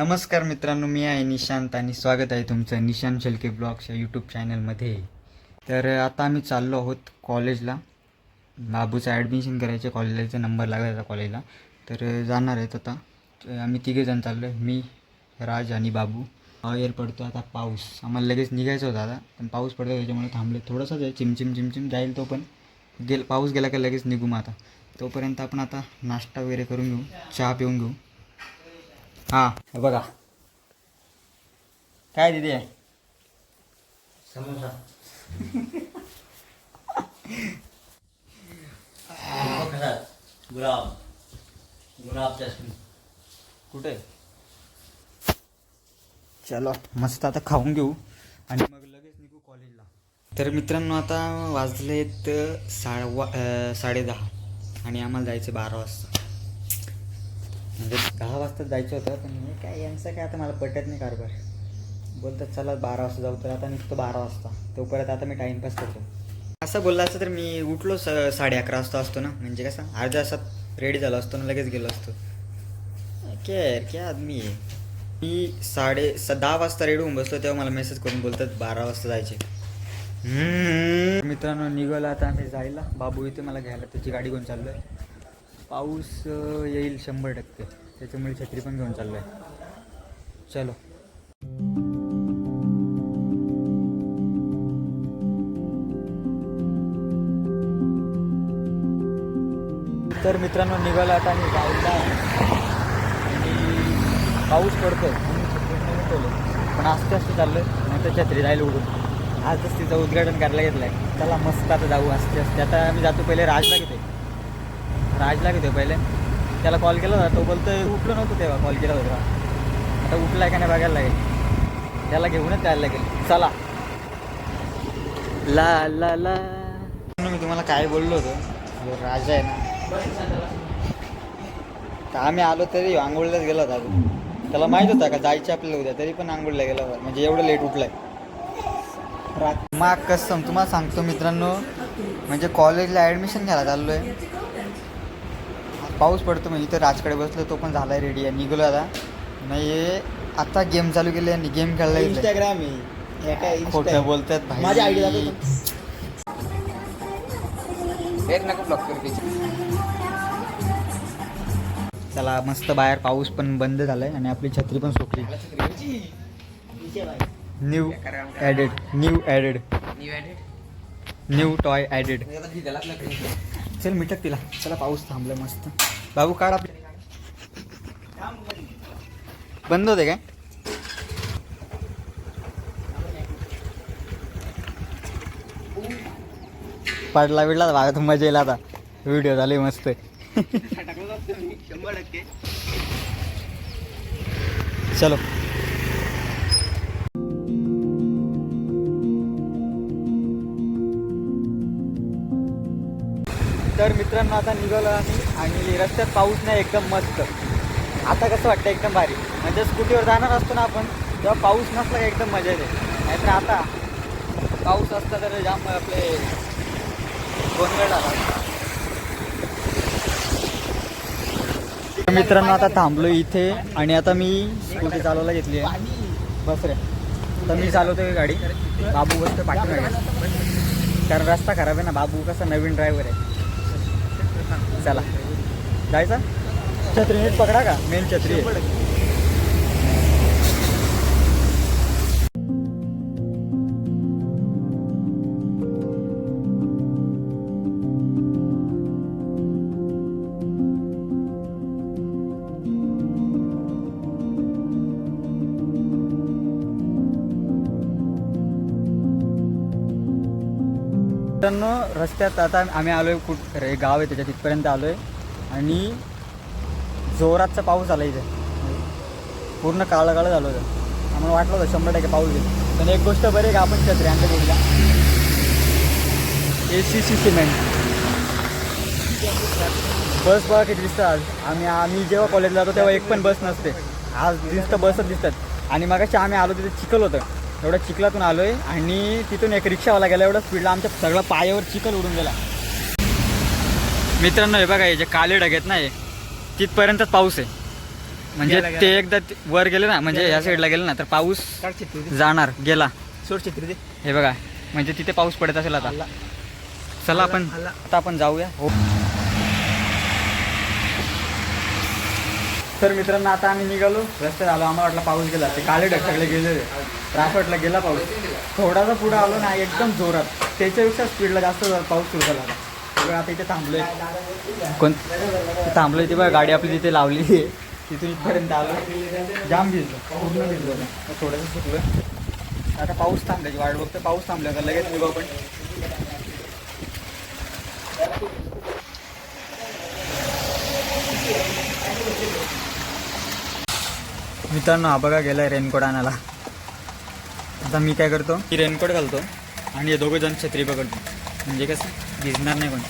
नमस्कार मित्रांनो मी आहे निशांत आणि स्वागत आहे तुमचं निशांत शेलके ब्लॉग्स या यूट्यूब चॅनलमध्ये तर आता आम्ही चाललो आहोत कॉलेजला बाबूचं ॲडमिशन करायचं कॉलेजचा नंबर लागायचा कॉलेजला तर जाणार आहेत आता. आम्ही तिघेजण चाललो आहे मी राज आणि बाबू. बाहेर पडतो आता पाऊस. आम्हाला लगेच निघायचं होतं आता पण पाऊस पडतो त्याच्यामुळे थांबले थोडंसंच आहे चिमचिम चिमचिम जाईल तो पण. गेल पाऊस गेला का लगेच निघू मग आता. तोपर्यंत आपण आता नाश्ता वगैरे करून घेऊ चहा पिऊन घेऊ. हा. हे बघा. काय दिदी आहे समोसा गुलाब गुलाब जास्मिन कुठे? चलो. मस्त आता खाऊन घेऊ. आणि मग लगेच निघू कॉलेजला. तर मित्रांनो आता वाजलेत साडवा साडे साडेदहा आणि आम्हाला जायचं बारा वाजता. म्हणजे दहा वाजता जायचं होतं पण हे काय यांचं काय आता मला पटत नाही कारभार. बोलतात चला बारा वाजता जाऊ तर आता निघतो बारा वाजता. तोपर्यंत आता मी टाईमपास करतो. असं बोलला असतं तर मी उठलो स साडे अकरा वाजता असतो ना. म्हणजे कसं अर्ध्या तासात रेडी झालो असतो ना लगेच गेलो असतो. केअर यार क्या आदमी आहे? मी साडे स दहा वाजता रेडी होऊन बसलो तेव्हा मला मेसेज करून बोलतात बारा वाजता जायचे. मित्रांनो निघाला आता आम्ही जायला. बाबू इथे मला घ्यायला त्याची गाडी घेऊन चाललो आहे पाऊस येईल शंभर टक्के. त्याच्यामुळे छत्री पण घेऊन चाललो आहे चलो. तर मित्रांनो निघाला आता मी जायला आणि पाऊस पडतो म्हणून छत्री नेऊन ठेवलं पण आस्ते आस्ते चाललोय नंतर छत्री जायला उडून आजच तिचं उद्घाटन करायला घेतलं आहे चला मस्त आता जाऊ आस्ते आस्ते. आता मी जातो पहिले राजला घेते राजला घेतो पहिले. त्याला कॉल केला होता. तो बोलतो उठलो नव्हतं तेव्हा कॉल केला होता आता उठलाय का नाही बघायला लागेल. त्याला घेऊनच जायला लागेल. चला. ला ला ला. मी तुम्हाला काय बोललो होतो जो राजा आहे ना. तर आम्ही आलो तरी आंघोळीलाच गेला होता अजून त्याला माहीत होता का जायचं आपल्याला उद्या. तरी पण आंघोळीला गेला होता. म्हणजे एवढं लेट उठलाय. माग कसं तुम्हाला सांगतो मित्रांनो. म्हणजे कॉलेजला ॲडमिशन घ्यायला चाललो आहे पाऊस पडतो म्हणजे इथं राजकडे बसलो तो पण झालाय रेडी आहे. निघलो आता. नाही आता गेम चालू केले आणि गेम खेळला. इंस्टाग्राम आहे. हे खोटं बोलतात भाई. माझी आयडी दाखव एक नका ब्लॉक कर चला मस्त बाहेर पाऊस पण बंद झालाय आणि आपली छत्री पण सुटली new added new added new toy added चल मिटक तिला. चला पाऊस थांबला मस्त. बाबू काढ आपले. बंद होते काय? पडला बिडला भागात मजा येईल आता. व्हिडिओ झाले मस्त. चलो. मित्रांनो आता निघालो आम्ही आणि रस्त्यात पाऊस नाही एकदम मस्त. आता कसं वाटतं एकदम भारी. म्हणजे स्कूटीवर जाणार असतो ना आपण तेव्हा पाऊस नसला का एकदम मजा येते. नाहीतर आता पाऊस असला तर जाम आपले गोंधळ झाला. मित्रांनो आता थांबलो इथे आणि आता मी स्कूटी चालवायला घेतली आहे. बस रे. तर मी चालवतोय गाडी. बाबू बसतो पाठीमागे. कारण रस्ता खराब आहे ना बाबू कसा नवीन ड्रायव्हर आहे. चला. जायचं? छत्री नीट पकडा का? मेन छत्री. आहे मित्रांनो रस्त्यात आता आम्ही आलो आहे कुठ रे गाव आहे त्याच्या तिथपर्यंत आलो आहे आणि जोरातचा पाऊस आला इथे. पूर्ण काळं काळं झालं होतं. आम्हाला वाटलं होतं शंभर टक्के पाऊस येईल. पण एक गोष्ट बरी आहे का आपण छत्री आमच्या जोडीला ए सी सी सिमेंट बस बघा किती दिसतात आज. आम्ही आम्ही जेव्हा कॉलेजला जातो तेव्हा एक पण बस नसते. आज दिसतं बसच दिसतात. आणि मगाशी आम्ही आलो तिथे चिखल होतं. एवढ्या चिखलातून आलो आहे आणि तिथून एक रिक्षावाला गेला एवढं स्पीडला आमच्या सगळं पायावर चिखल उडून गेला मित्रांनो हे बघा हे जे काले ढग आहेत ना हे तिथपर्यंतच पाऊस आहे म्हणजे. ते एकदा वर गेले ना म्हणजे या साईडला गेले ना तर पाऊस. जाणार गेला हे बघा म्हणजे तिथे पाऊस पडत असेल आता. चला आपण. आता आपण जाऊया हो तर मित्रांनो आता आम्ही निघालो. रस्त्यात आलो. आम्हाला वाटलं पाऊस गेला. ते काळे ढकटकले गेले तर गेला पाऊस. थोडासा पुढे आलो ना एकदम जोरात. त्याच्यापेक्षा स्पीडला जास्त पाऊस सुरू झाला. बघा आता इथे थांबलोय. कोण? थांबलोय ते बघा गाडी आपली तिथे लावली. आहे तिथून इथपर्यंत आलो. जाम भिजलो. पूर्ण भिजलो थोडंसं सुटलं आता पाऊस थांबल्याची वाट बघतो पाऊस थांबला का? लगेच निघू आपण. मित्रांनो हा बघा गेलाय रेनकोट आणायला. आता मी काय करतो? की रेनकोट घालतो आणि हे दोघं जण छत्री पकडतो. म्हणजे कसं भिजणार नाही पण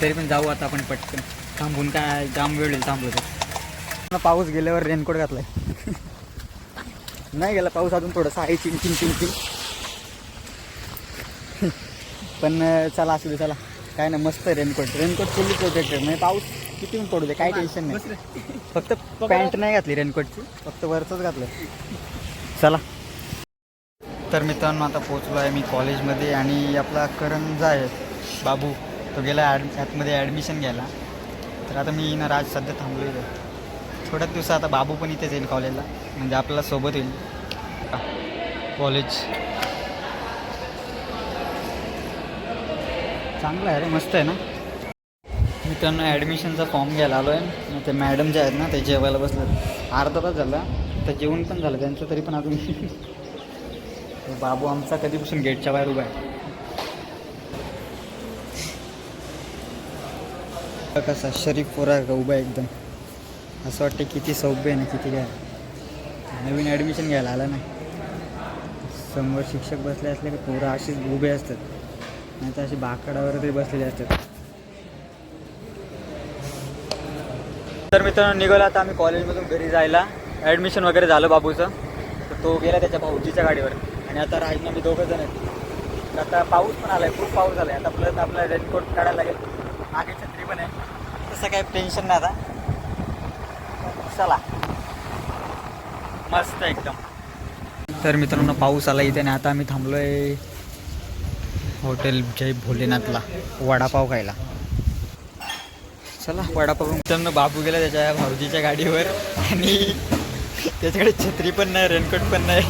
तरी पण जाऊ आता आपण पटकन. थांबून काय जाम वेळ होईल थांबवतो पाऊस गेल्यावर रेनकोट घातलाय. नाही गेला पाऊस अजून थोडासा आहे चिंग चिंग चिंग चिंग. पण चला असू दे चला. काय ना मस्त रेनकोट. रेनकोट फुल्ली प्रोटेक्टेड म्हणजे पाऊस किती पण पडू दे काय टेन्शन नाही. फक्त पॅन्ट नाही घातली रेनकोटची फक्त वरचंच घातलं. चला. तर मित्रांनो आता पोचलो आहे मी कॉलेजमध्ये आणि आपला करंजा आहे बाबू तो गेला ॲड ॲपमध्ये ॲडमिशन घ्यायला. तर आता मी ना राज सध्या थांबलो इथे. थोड्याच दिवसात आता बाबू पण इथेच येईल कॉलेजला म्हणजे आपल्याला सोबत येईल. कॉलेज चांगलं आहे रे मस्त आहे ना? इथं ॲडमिशनचा फॉर्म घ्यायला आलो आहे ते मॅडम जे आहेत ना ते जेवायला बसलेत. अर्धा तास झाला. तर जेवण पण झालं. त्यांचं तरी पण अजून बाबू आमचा कधीपासून गेटच्या बाहेर उभा आहे. कसा शरीफ पोरा का? उभा आहे एकदम. असं वाटतं किती सौभ्य आहे ना किती काय. नवीन ॲडमिशन घ्यायला आलं ना. समोर शिक्षक बसले असले की पोरं अशीच उभे असतात. नाही तर अशी बाकडावर तरी बसलेले असतात. मित्रांनो निघालो आता आम्ही कॉलेजमधून घरी जायला. ॲडमिशन वगैरे झालं बाबूचं. तर तो गेला त्याच्या भाऊजीच्या गाडीवर. आणि आता राहिलं आम्ही दोघं जण. आहेत तर आता पाऊस पण आलाय खूप पाऊस झालाय. आता प्लस आपला रेनकोट काढायला लागेल. मागे छत्री पण आहे. तसं काही टेन्शन नाही आता. चला. मस्त एकदम. तर मित्रांनो पाऊस आला इथे आणि आता आम्ही थांबलोय हॉटेल जय भोलेनाथला. वडापाव खायला. चला वडापाव मित्रांनो बाबू गेला त्याच्या भाऊजीच्या गाडीवर आणि त्याच्याकडे छत्री पण नाही रेनकोट पण नाही.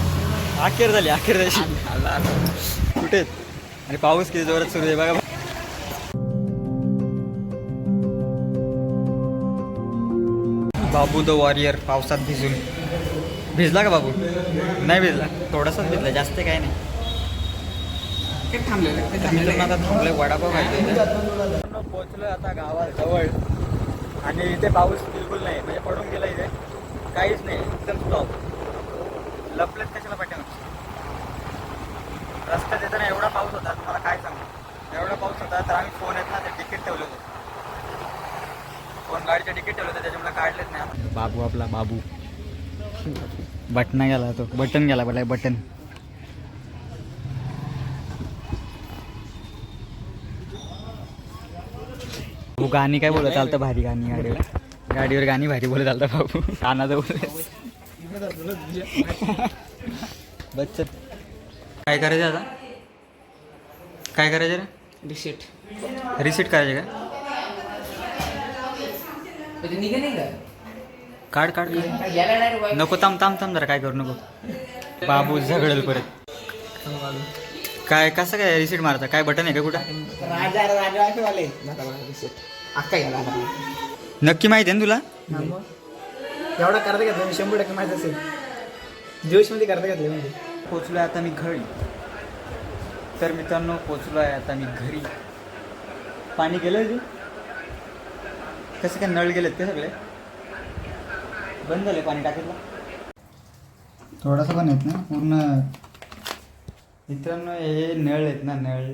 अखेर झाली अखेर झाली. कुठे? आणि पाऊस किती जोरात सुरू आहे बघा. बाबू द वॉरियर पावसात भिजून. भिजला का बाबू? नाही भिजला. थोडासाच भिजला जास्त काय नाही. मित्रांनो आता थांबलोय वडापाव खायला पोचलोय आता गावात जवळ. आणि इथे पाऊस बिलकुल नाही म्हणजे पडून गेला इथे. काहीच नाही एकदम स्टॉप लपलेत कशाला पाठ्या रस्त्यात येताना एवढा पाऊस होता तुम्हाला काय सांगू? एवढा पाऊस होता तर आम्ही फोन येत ना ते तिकीट ठेवलं होतं. फोन गाडीचं तिकीट ठेवलं होतं त्याच्यामुळे काढलेच नाही बाबू आपला बाबू. बटन गेला तो बटन गेला बटन. हो गाणी काय बोलत चालतं भारी गाणी गाडीवर? गाडीवर गाणी भारी बोलत चालतं बाबू. कानाजवळ. बच्चत काय करायचं आता? काय करायचं रे? रिसिट रिसीट करायचे का? काढ काढ. नको थांब थांब थांब जरा. काय करू नको. बाबू झगडेल परत. काय कसं काय रिसीट मारता? काय बटन आहे का कुठं? राजा राजा वाले. वाले रिसिट अक्का गेला नक्की माहिती आहे ना तुला? एवढा करता घेतला शंभर टक्के माहीत असेल. दिवसमध्ये करता घेतले म्हणजे. पोचलो आहे आता मी घरी. तर मित्रांनो पोचलो आहे आता मी घरी. पाणी गेलं तू कसं काय नळ गेलेत ते सगळे? बंद झाले पाणी टाकीतलं. थोडंसं पण येत ना पूर्ण मित्रांनो हे नळ आहेत ना नळ.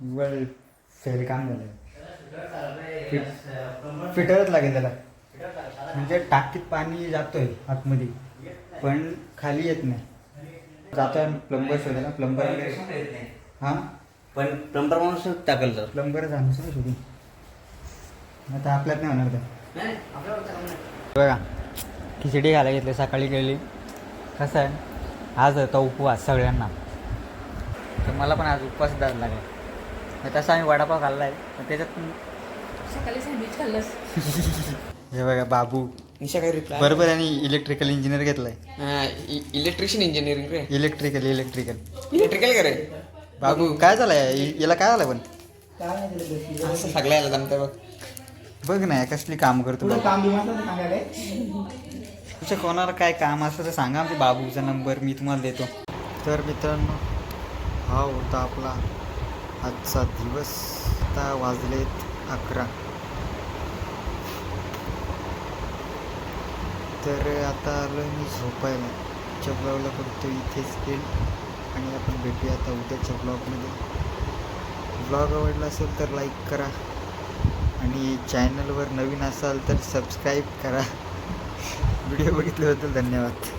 निव्वळ फेल काम झालं फिट फिटरच लागेल त्याला. म्हणजे टाकीत पाणी जातोय आतमध्ये पण खाली येत नाही. जातोय प्लंबर शोधायला. प्लंबर हां? पण प्लंबर माणूस टाकल तर? प्लंबर जाणून शोधून. आता आपल्यात नाही होणार तर. बघा खिचडी घाला घेतली सकाळी गेली कसं आहे? आज होता उपवास सगळ्यांना. तर मला पण आज उपवास द्यायला लागला. मग तसा आम्ही वडापाव खाल्ला आहे पण त्याच्यात पण सकाळी सँडविच हे बघा बाबू. निशा काय रिप्लाय बरोबर आणि इलेक्ट्रिकल इंजिनियर घेतलाय. इलेक्ट्रिशियन इंजिनिअरिंग रे. इलेक्ट्रिकल इलेक्ट्रिकल इलेक्ट्रिकल करे बाबू काय झालंय? याला काय झालंय पण? असं सगळ्याला जमतंय बघ. बघ ना कसली काम करतो. काम तुमच्या कोणाला काय काम असलं तर सांगा आमच्या बाबूचा नंबर मी तुम्हाला देतो. तर मित्रांनो हा होता आपला. आजचा दिवस आता वाजलेत अकरा. तर आता आलो मी झोपायला. च्या ब्लॉगला करतो इथेच येईल. आणि आपण भेटूया आता उद्याच्या ब्लॉगमध्ये. ब्लॉग आवडला असेल तर लाईक करा. आणि चॅनलवर नवीन असाल तर सबस्क्राईब करा. व्हिडिओ बघितल्याबद्दल धन्यवाद.